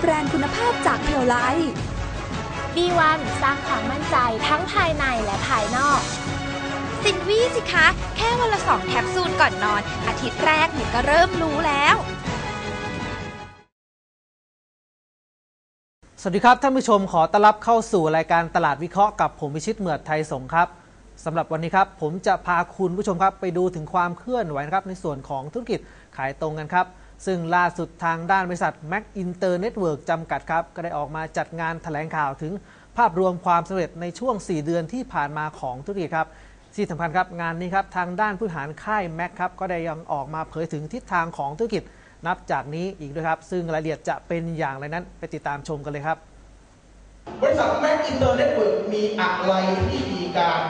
แบรนด์คุณภาพจากเพียวไล B1 สร้างความมั่นใจทั้งภายในและภายนอกสินวี่สิคะ แค่วันละสองแคปซูลก่อนนอน อาทิตย์แรกหนูก็เริ่มรู้แล้ว สวัสดีครับท่านผู้ชมขอต้อนรับเข้าสู่รายการตลาดวิเคราะห์กับผมวิชิตเหมือดไทยสงฆ์ครับสำหรับวันนี้ครับ ผมจะพาคุณผู้ชมครับ ไปดูถึงความเคลื่อนไหวนะครับในส่วนของธุรกิจขายตรงกันครับ ซึ่งล่าสุดทางด้านบริษัท Mac Inter Network จำกัดครับ ก็ได้ออกมาจัดงานแถลงข่าวถึงภาพรวมความสำเร็จในช่วง 4 เดือนที่ผ่านมาของธุรกิจครับที่สำคัญครับงานนี้ครับทางด้านผู้หารค่าย Mac ครับก็ได้ยังออกมาเผยถึงทิศทางของธุรกิจนับจากนี้อีกด้วยครับ ซึ่งรายละเอียดจะเป็นอย่างไรนั้นไปติดตามชมกันเลยครับ บริษัทแม็กอินเตอร์เน็ตเวิร์กมีอะไรที่มีการ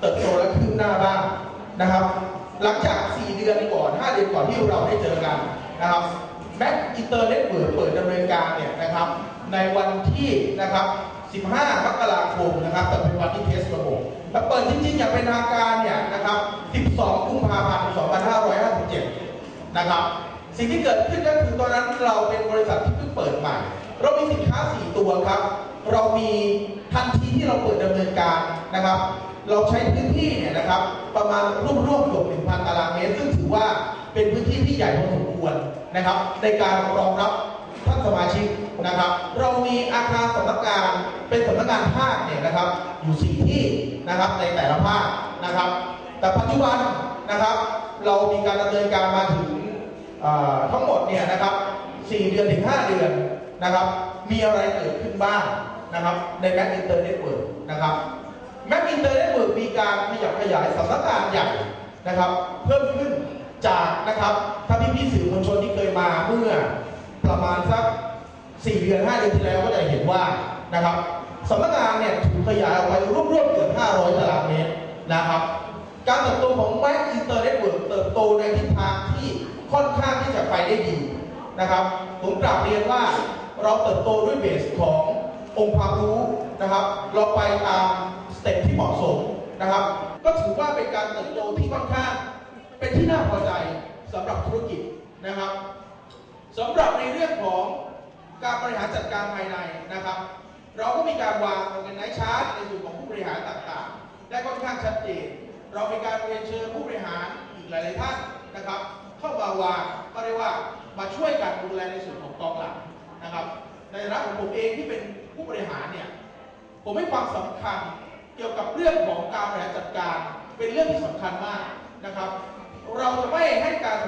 เติบโตและคืบหน้าบ้างนะครับ หลังจาก 4 เดือนก่อน 5 เดือนก่อนที่เราได้เจอกัน นะครับแม็กอินเตอร์เน็ตเวิร์เปิดดำเนินการเนี่ยนะครับ ในวันที่นะครับ 15 มกราคมนะครับแต่เป็นวันที่เทสระบบและเปิดจริงๆอย่างเป็นทางการเนี่ยนะครับ 12 กุมภาพันธ์ 2557 นะครับ สิ่งที่เกิดขึ้นก็คือตอนนั้นเราเป็นบริษัทที่เพิ่งเปิดใหม่ เรามีสินค้า 4 ตัวครับ เรามีทันทีที่เราเปิดดำเนินการนะครับ เราใช้พื้นที่เนี่ยนะครับประมาณร่วมๆเกือบ1,000 ตารางเมตร ซึ่งถือว่า เป็นพื้นที่ที่ใหญ่พอสมควรนะครับ ในการรองรับท่านสมาชิกนะครับ เรามีอาคารสำนักงานเป็นสำนักงานภาคเนี่ยนะครับ อยู่4ที่นะครับในแต่ละภาคนะครับ แต่ปัจจุบันนะครับ เรามีการดำเนินการมาถึงทั้งหมดเนี่ยนะครับ4เดือนถึง 5 เดือนนะครับ มีอะไรเกิดขึ้นบ้างนะครับ ในแม็กอินเตอร์เน็ตเวิร์กนะครับแม็กอินเตอร์เน็ตเวิร์กมีการขยับขยายสำนักงานใหญ่นะครับ เพิ่มขึ้น จากนะครับถ้าพี่พี่สื่อมวลชนที่เคยมาเมื่อประมาณสัก4เดือน5เดือนที่แล้วก็จะเห็นว่านะครับสำนักงานเนี่ยถูกขยายออกไปร่วมๆเกือบ500ตารางเมตรนะครับ การเติบโตของแม็กอินเตอร์เน็ตเวิร์กเติบโตในทิศทางที่ค่อนข้างที่จะไปได้ดีนะครับ ผมกลับเรียนว่าเราเติบโตด้วยเบสขององค์ความรู้นะครับ เราไปตามสเต็ปที่เหมาะสมนะครับ ก็ถือว่าเป็นการเติบโตที่ค่อนข้าง เป็นที่น่าพอใจสำหรับธุรกิจนะครับสำหรับในเรื่องของการบริหารจัดการภายในนะครับ เราก็มีการวางเป็นไนชาร์ตในส่วนของผู้บริหารต่างๆ ได้ค่อนข้างชัดเจน เรามีการเรียนเชิญผู้บริหารอีกหลายๆท่านนะครับ เข้ามาวางก็เรียกว่ามาช่วยกันดูแลในส่วนของกองหลังนะครับ ในฐานะของผมเองที่เป็นผู้บริหารเนี่ยผมให้ความสำคัญเกี่ยวกับเรื่องของการบริหารจัดการ เป็นเรื่องที่สำคัญมากนะครับ เราจะไม่ให้การ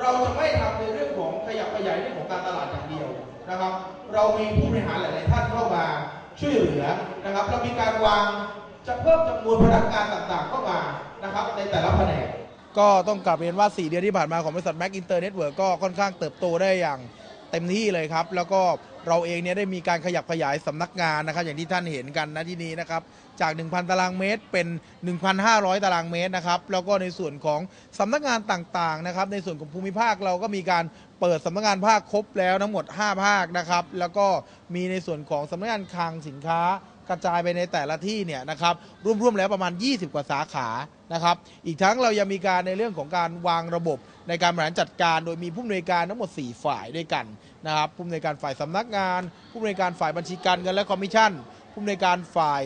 เราจะไม่ทำในเรื่องของขยับขยายเรื่องของการตลาดอย่างเดียวนะครับ เรามีผู้บริหารหลาย ๆ ท่านเข้ามาช่วยเหลือนะครับเรามีการวางจะเพิ่มจำนวนพนักงานต่าง ๆ เข้ามานะครับในแต่ละแผนกก็ต้องกลับเรียนว่า 4 เดือนที่ผ่านมาของบริษัทแม็กอินเตอร์เน็ตเวิร์กก็ค่อนข้างเติบโตได้อย่าง เต็มที่เลยครับ แล้วก็เราเองเนี่ยได้มีการขยับขยายสำนักงานนะครับ อย่างที่ท่านเห็นกันนะที่นี้นะครับจาก 1,000 ตารางเมตรเป็น 1,500 ตารางเมตรนะครับแล้วก็ในส่วนของสำนักงานต่างๆนะครับ ในส่วนของภูมิภาคเราก็มีการเปิดสำนักงานภาคครบแล้วทั้งหมด 5 ภาคนะครับ แล้วก็มีในส่วนของสำนักงานคลังสินค้ากระจายไปในแต่ละที่เนี่ยนะครับรวมๆแล้วประมาณ 20 กว่าสาขานะครับ อีกทั้งเรายังมีการในเรื่องของการวางระบบ ในการบริหารจัดการโดยมีผู้อำนวยการทั้งหมด 4 ฝ่ายด้วยกันนะครับผู้อำนวยการฝ่ายสำนักงาน ผู้อำนวยการฝ่ายบัญชีการเงินและคอมมิชชั่น ผู้อำนวยการฝ่าย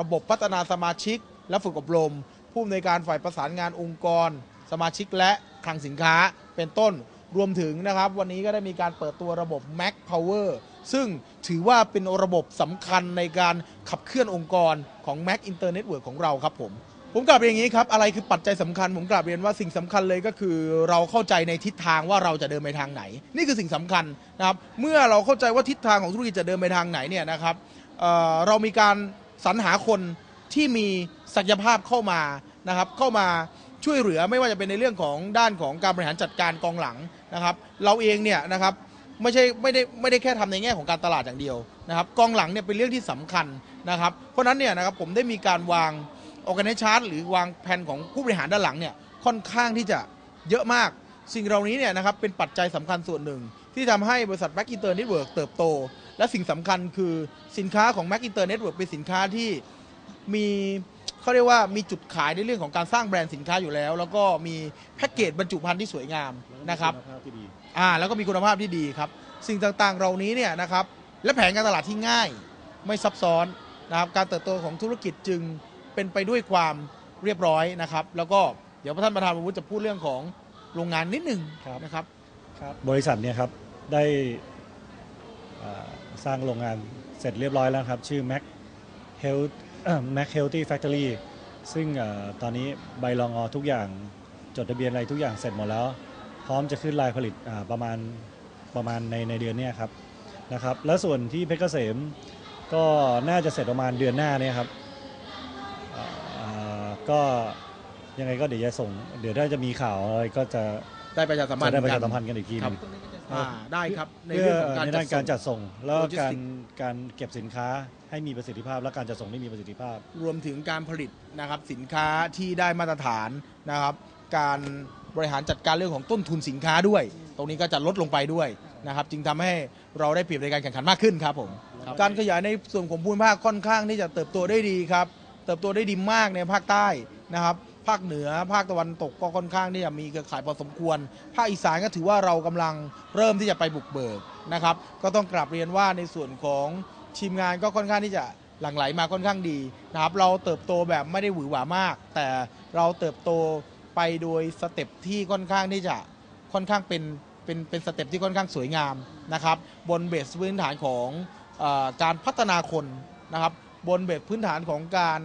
ระบบพัฒนาสมาชิก และฝึกอบรม ผู้อำนวยการฝ่ายประสานงานองค์กร สมาชิกและคลังสินค้าเป็นต้นรวมถึงนะครับ วันนี้ก็ได้มีการเปิดตัวระบบ Mac Power ซึ่งถือว่าเป็นระบบสำคัญในการขับเคลื่อนองค์กรของ Mac Internet Work ของเราครับผม ผมกลับเรียนอย่างนี้ครับ อะไรคือปัจจัยสำคัญ ผมกลับเรียนว่าสิ่งสำคัญเลยก็คือ เราเข้าใจในทิศทางว่าเราจะเดินไปทางไหน นี่คือสิ่งสำคัญนะครับ เมื่อเราเข้าใจว่าทิศทางของธุรกิจจะเดินไปทางไหนเนี่ยนะครับเอ่อเรามีการสรรหาคนที่มีศักยภาพเข้ามานะครับ เข้ามาช่วยเหลือไม่ว่าจะเป็นในเรื่องของด้านของการบริหารจัดการกองหลังนะครับ เราเองเนี่ยนะครับไม่ใช่ไม่ได้ไม่ได้แค่ทำในแง่ของการตลาดอย่างเดียวนะครับ กองหลังเนี่ยเป็นเรื่องที่สำคัญนะครับ เพราะฉะนั้นเนี่ยนะครับผมได้มีการวาง ออ g a แ i ช a r t หรือวางแผนของผู้บริหารด้านหลังเนี่ยค่อนข้างที่จะเยอะมาก สิ่งเหล่านี้เนี่ยนะครับเป็นปัจจัยสำคัญส่วนหนึ่ง ที่ทำให้บริษัท Mac Inter Network เติบโต และสิ่งสำคัญคือสินค้าของ Mac Inter Network เป็นสินค้าที่มีเขาเรียกว่ามีจุดขายในเรื่องของการสร้างแบรนด์สินค้าอยู่แล้ว แล้วก็มีแพ็กเกจบรรจุภัณฑ์ที่สวยงามนะครับอ่าแล้วก็มีคุณภาพที่ดีครับ สิ่งต่างๆเหล่านี้เนี่ยนะครับและแผนการตลาดที่ง่ายไม่ซับซ้อนนะครับการเติบโตของธุรกิจจึง เป็นไปด้วยความเรียบร้อยนะครับ แล้วก็เดี๋ยวท่านประธานประวุฒิจะพูดเรื่องของโรงงานนิดหนึ่งครับ นะครับบริษัทเนี่ยครับได้อ่าสร้างโรงงานเสร็จเรียบร้อยแล้วครับ ชื่อ Mac Health Mac Healthy Factory ซึ่งอ่าตอนนี้ใบรองอทุกอย่างจดทะเบียนอะไรทุกอย่างเสร็จหมดแล้ว พร้อมจะขึ้นลายผลิตอ่าประมาณประมาณในในเดือนเนี้ครับนะครับ แล้วส่วนที่เพชรเกษมก็น่าจะเสร็จประมาณเดือนหน้าเนี่ยครับอ่าอ่า ก็ยังไงก็เดี๋ยวจะส่ง เดี๋ยวถ้าจะมีข่าวอะไรก็จะได้ประชาสัมพันจะธ์ได้ประชากัสัมพันธ์กันอีกทีหครับนึงอ่าได้ครับในเพื่เรื่อองของการในจัด้าดนส่การงจัดส่ง แล้วก็การ Logistics การเก็บสินค้าให้มีประสิทธิภาพ และการจัดส่งที่มีประสิทธิภาพ รวมถึงการผลิตนะครับสินค้าที่ได้มาตรฐานนะครับ การบริหารจัดการเรื่องของต้นทุนสินค้าด้วย ตรงนี้ก็จะลดลงไปด้วยนะครับจึงทำให้เราได้เปรียบในการแข่งขันมากขึ้นครับผม การขยายในส่วนของภูมิภาคค่อนข้างที่จะเติบโตได้ดีครับ เติบโตได้ดีมากในภาคใต้นะครับภาคเหนือภาคตะวันตกก็ค่อนข้างที่จะมีเครือข่ายพอสมควร ภาคอีสานก็ถือว่าเรากำลังเริ่มที่จะไปบุกเบิกนะครับ ก็ต้องกราบเรียนว่าในส่วนของทีมงานก็ค่อนข้างที่จะหลั่งไหลมาค่อนข้างดีนะครับ เราเติบโตแบบไม่ได้หวือหวามาก แต่เราเติบโตไปโดยสเต็ปที่ค่อนข้างที่จะค่อนข้างเป็นเป็นเป็นสเต็ปที่ค่อนข้างสวยงามนะครับ บนเบสพื้นฐานของอการพัฒนาคนนะครับ บนเบสพื้นฐานของการ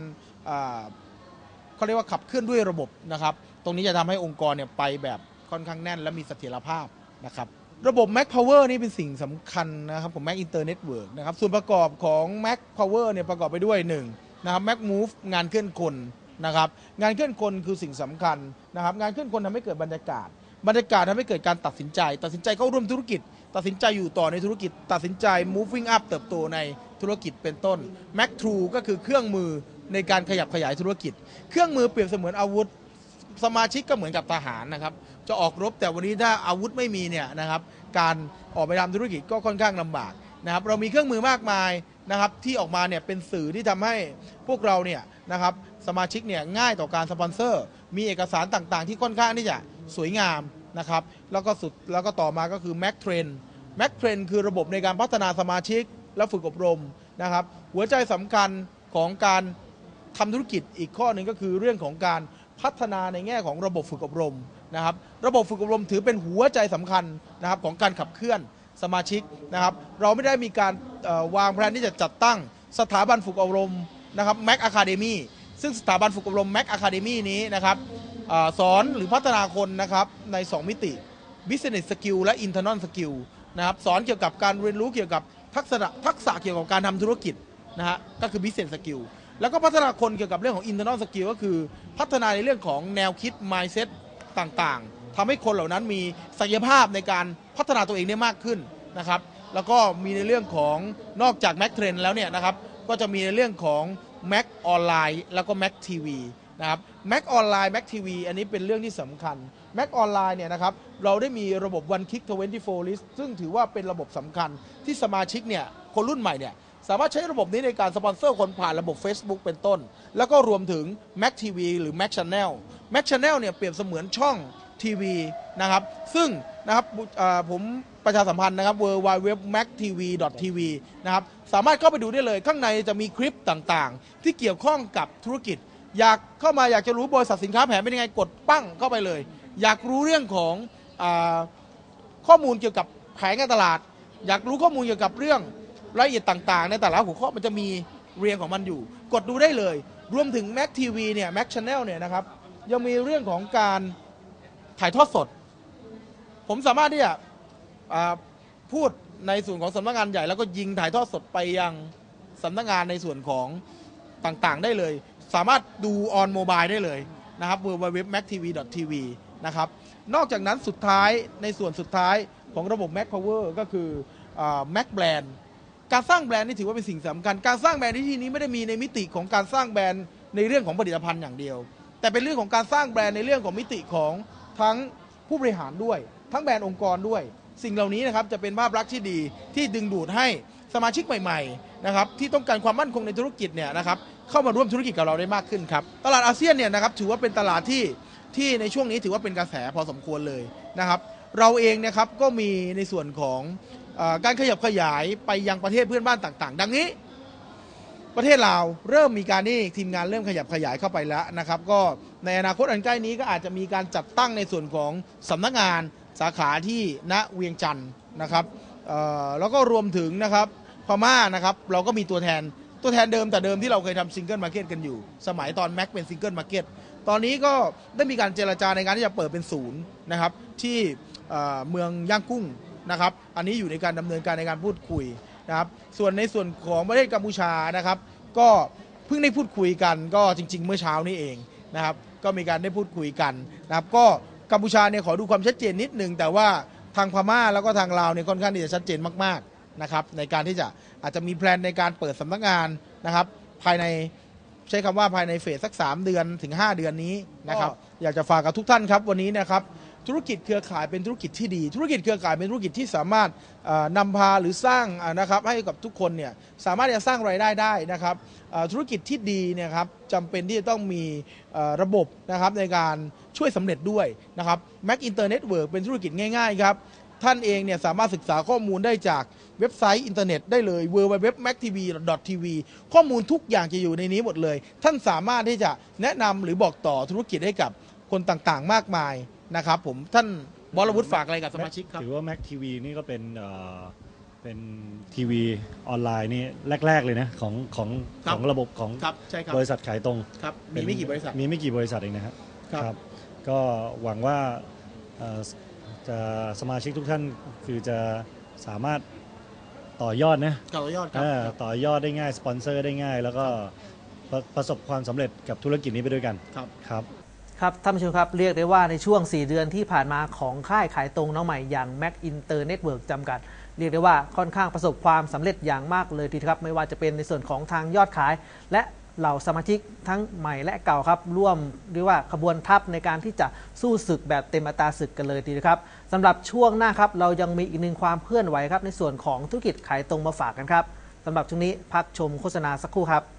เขาเรียกว่าขับเคลื่อนด้วยระบบนะครับ ตรงนี้จะทำให้องค์กรเนี่ยไปแบบค่อนข้างแน่นและมีเสถียรภาพนะครับระบบ Mac Power นี่เป็นสิ่งสำคัญนะครับของ Mac Internet Work นะครับส่วนประกอบของ Mac Power เนี่ยประกอบไปด้วย1นะครับ Mac Move งานเคลื่อนคนนะครับงานเคลื่อนคนคือสิ่งสำคัญนะครับงานเคลื่อนคนทำให้เกิดบรรยากาศ บรรยากาศทำให้เกิดการตัดสินใจ ตัดสินใจเข้าร่วมธุรกิจ ตัดสินใจอยู่ต่อในธุรกิจ ตัดสินใจ moving up เติบโตใน ธุรกิจเป็นต้น Mac True ก็คือเครื่องมือในการขยับขยายธุรกิจ เครื่องมือเปรียบเสมือนอาวุธ สมาชิกก็เหมือนกับทหารนะครับ จะออกรบแต่วันนี้ถ้าอาวุธไม่มีเนี่ยนะครับ การออกไปทำธุรกิจก็ค่อนข้างลำบากนะครับ เรามีเครื่องมือมากมายนะครับที่ออกมาเนี่ยเป็นสื่อที่ทำให้พวกเราเนี่ยนะครับสมาชิกเนี่ยง่ายต่อการสปอนเซอร์ มีเอกสารต่างๆ ที่ค่อนข้างที่จะสวยงามนะครับ แล้วก็สุดแล้วก็ต่อมาก็คือ Mac Trend Mac Trend คือระบบในการพัฒนาสมาชิก และฝึกอบรมนะครับ หัวใจสำคัญของการทำธุรกิจอีกข้อหนึ่งก็คือเรื่องของการพัฒนาในแง่ของระบบฝึกอบรมนะครับ ระบบฝึกอบรมถือเป็นหัวใจสำคัญนะครับของการขับเคลื่อนสมาชิกนะครับ เราไม่ได้มีการวางแผนที่จะจัดตั้งสถาบันฝึกอบรมนะครับ Mac Academy ซึ่งสถาบันฝึกอบรม Mac Academy นี้นะครับอสอนหรือพัฒนาคนนะครับใน 2 มิติ Business Skill และ Internal Skill นะครับสอนเกี่ยวกับการเรียนรู้เกี่ยวกับ ทักษะทักษะเกี่ยวกับการทำธุรกิจนะฮะก็คือ Business Skill แล้วก็พัฒนาคนเกี่ยวกับเรื่องของ internal skill ก็คือพัฒนาในเรื่องของแนวคิด mindset ต่างๆทำให้คนเหล่านั้นมีศักยภาพในการพัฒนาตัวเองได้มากขึ้นนะครับแล้วก็มีในเรื่องของนอกจาก Mac Trend แล้วเนี่ยนะครับก็จะมีในเรื่องของ Mac ออนไลน์แล้วก็ Mac TV นะครับ Mac ออนไลน์ Mac TV อันนี้เป็นเรื่องที่สำคัญ Mac ออนไลน์เนี่ยนะครับเราได้มีระบบ One Click 24 List ซึ่งถือว่าเป็นระบบสำคัญที่สมาชิกเนี่ยคนรุ่นใหม่เนี่ยสามารถใช้ระบบนี้ในการสปอนเซอร์คนผ่านระบบ Facebook เป็นต้น แล้วก็รวมถึง Mac TV หรือ Mac Channel Mac Channel เนี่ยเปรียบเสมือนช่องทีวีนะครับซึ่งนะครับอ่าผมประชาสัมพันธ์นะครับ w w w m a c t v tv นะครับสามารถเข้าไปดูได้เลยข้างในจะมีคลิปต่างๆ ที่เกี่ยวข้องกับธุรกิจ อยากเข้ามาอยากจะรู้บริษัทสินค้าแผนเป็นยังไงกดปั้งเข้าไปเลย อยากรู้เรื่องของอข้อมูลเกี่ยวกับแผนการตลาด อยากรู้ข้อมูลเกี่ยวกับเรื่องรายละเอียดต่าง ๆ ในแต่ละหัวข้อมันจะมีเรียงของมันอยู่ กดดูได้เลย รวมถึง Mac TV เนี่ย Mac Channel เนี่ยนะครับยังมีเรื่องของการถ่ายทอดสด ผมสามารถที่จะพูดในส่วนของสำนักงานใหญ่แล้วก็ยิงถ่ายทอดสดไปยังสำนักงานในส่วนของต่างๆ ได้เลย สามารถดูออนโมบายได้เลยนะครับ www.mactv.tv นะครับ นอกจากนั้นสุดท้ายในส่วนสุดท้ายของระบบ Mac Power ก็คืออ Mac Brand การสร้างแบรนด์นี่ถือว่าเป็นสิ่งสำคัญ การสร้างแบรนด์ในที่นี้ไม่ได้มีในมิติของการสร้างแบรนด์ในเรื่องของผลิตภัณฑ์อย่างเดียว แต่เป็นเรื่องของการสร้างแบรนด์ในเรื่องของมิติของทั้งผู้บริหารด้วย ทั้งแบรนด์องค์กรด้วย สิ่งเหล่านี้นะครับจะเป็นภาพลักษณ์ที่ดีที่ดึงดูดให้ สมาชิกใหม่ๆนะครับที่ต้องการความมั่นคงในธุรกิจเนี่ยนะครับเข้ามาร่วมธุรกิจกับเราได้มากขึ้นครับตลาดอาเซียนเนี่ยนะครับถือว่าเป็นตลาดที่ที่ในช่วงนี้ถือว่าเป็นกระแสพอสมควรเลยนะครับเราเองนะครับก็มีในส่วนของอการขยับขยายไปยังประเทศเพื่อนบ้านต่าง ๆ ดังนี้ ประเทศลาวเริ่มมีการที่ทีมงานเริ่มขยับขยายเข้าไปแล้วนะครับ ก็ในอนาคตอันใกล้นี้ก็อาจจะมีการจัดตั้งในส่วนของสำนักงานสาขาที่ณเวียงจันทร์นะครับ แล้วก็รวมถึงนะครับพม่านะครับเราก็มีตัวแทนตัวแทนเดิมแต่เดิมที่เราเคยทำซิงเกิลมาร์เก็ตกันอยู่ สมัยตอนแม็กเป็นซิงเกิลมาร์เก็ตตอนนี้ก็ได้มีการเจรจาในการที่จะเปิดเป็นศูนย์นะครับที่เมืองย่างกุ้งนะครับอันนี้อยู่ในการดำเนินการในการพูดคุยนะครับส่วนในส่วนของประเทศกัมพูชานะครับ ก็เพิ่งได้พูดคุยกันก็จริง ๆ เมื่อเช้านี้เองนะครับก็มีการได้พูดคุยกันนะครับก็กัมพูชาเนี่ยขอดูความชัดเจนนิดนึงแต่ว่า ทางพม่าแล้วก็ทางลาวเนี่ยค่อนข้างที่จะชัดเจนมากๆนะครับในการที่จะอาจจะมีแพลนในการเปิดสำนักงานนะครับ ภายในใช้คำว่าภายในเฟสสัก 3 เดือนถึง 5 เดือนนี้นะครับอยากจะฝากกับทุกท่านครับวันนี้นะครับธุรกิจเครือข่ายเป็นธุรกิจที่ดี ธุรกิจเครือข่ายเป็นธุรกิจที่สามารถเอ่อนำพาหรือสร้างอ่านะครับให้กับทุกคนเนี่ยสามารถจะสร้างรายได้ได้นะครับเอ่อธุรกิจที่ดีเนี่ยครับจำเป็นที่จะต้องมีเอ่อระบบนะครับในการ ช่วยสำเร็จด้วยนะครับ Mac Internet Work เป็นธุรกิจง่ายๆครับท่านเองเนี่ยสามารถศึกษาข้อมูลได้จากเว็บไซต์อินเทอร์เน็ตได้เลย www.mactv.tv ข้อมูลทุกอย่างจะอยู่ในนี้หมดเลย ท่านสามารถที่จะแนะนำหรือบอกต่อธุรกิจให้กับคนต่างๆ มากมายนะครับผมท่านบอลวุฒิฝากอะไรกับสมาชิกครับ ถือว่า Mac TV นี่ก็เป็นเอ่อเป็นทีวีออนไลน์นี่แรก ๆ เลยนะ ของของครับของระบบของครับใช่ครับบริษัทขายตรงครับมีไม่กี่บริษัท มีไม่กี่บริษัทเองนะครับครับ ก็หวังว่าเอ่อจะสมาชิกทุกท่านคือจะสามารถต่อยอดนะต่อยอดครัเออต่อยอดได้ง่าย สปอนเซอร์ได้ง่าย แล้วก็ประประสบความสำเร็จกับธุรกิจนี้ไปด้วยกัน ครับครับครับท่านผู้ชมครับเรียกได้ว่าในช่วง 4 เดือนที่ผ่านมาของค่ายขายตรงน้องใหม่อย่าง Mac Inter Network จำกัด เรียกได้ว่าค่อนข้างประสบความสำเร็จอย่างมากเลยทีเดียวครับ ไม่ว่าจะเป็นในส่วนของทางยอดขาย และ เหล่าสมาชิกทั้งใหม่และเก่าครับร่วมเรียกว่าขบวนทัพในการที่จะสู้ศึกแบบเต็มอัตราศึกกันเลยทีเดียวครับสำหรับช่วงหน้าครับเรายังมีอีกหนึ่งความเคลื่อนไหวครับในส่วนของธุรกิจขายตรงมาฝากกันครับสำหรับช่วงนี้พักชมโฆษณาสักครู่ครับ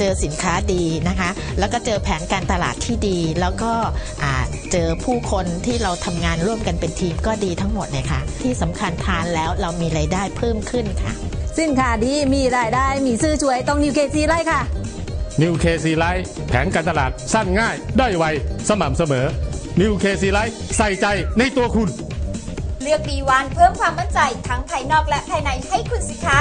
เจอสินค้าดีนะคะ แล้วก็เจอแผนการตลาดที่ดี แล้วก็อ่าเจอผู้คนที่เราทำงานร่วมกันเป็นทีมก็ดีทั้งหมดเลยค่ะ ที่สำคัญทานแล้วเรามีไรายได้เพิ่มขึ้นค่ะ สินค้าดีมีรายได้มีซื้อช่วยต้องนิวเคซีไล่ค่ะนิวเคซีไลท์แผนการตลาดสั้นง่าย ได้ไว สม่ำเสมอนิวเคซีไลท์ใส่ใจในตัวคุณ เลือก B1 เพิ่มความมั่นใจทั้งภายนอกและภายในให้คุณสิคะ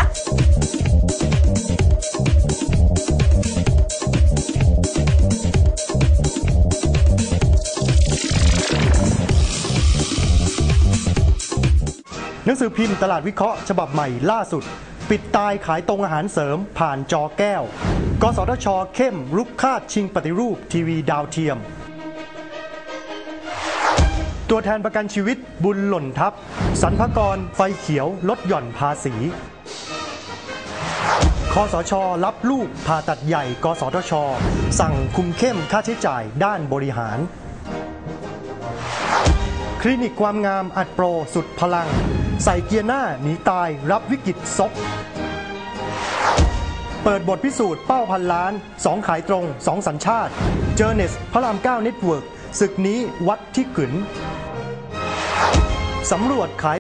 นังสือพิมพ์ตลาดวิเคราะห์ฉบับใหม่ล่าสุด ปิดตายขายตรงอาหารเสริมผ่านจอแก้ว กสทช เข้มรุกคาดชิงปฏิรูปทีวีดาวเทียม ตัวแทนประกันชีวิตบุญหล่นทับสรรพกรไฟเขียวลดหย่อนภาษีคอสช รับลูกผ่าตัดใหญ่ กสทช สั่งคุมเข้มค่าใช้จ่ายด้านบริหาร คลินิกความงามอัดโปรสุดพลัง ใส่เกียร์หน้าหนีตายรับวิกฤตซก เปิดบทพิสูจน์เป้าพันล้าน 2 ขายตรง 2 สัญชาติเจอเนสพระราม9เน็ตเวิร์กศึกนี้วัดที่ขืนสำรวจขาย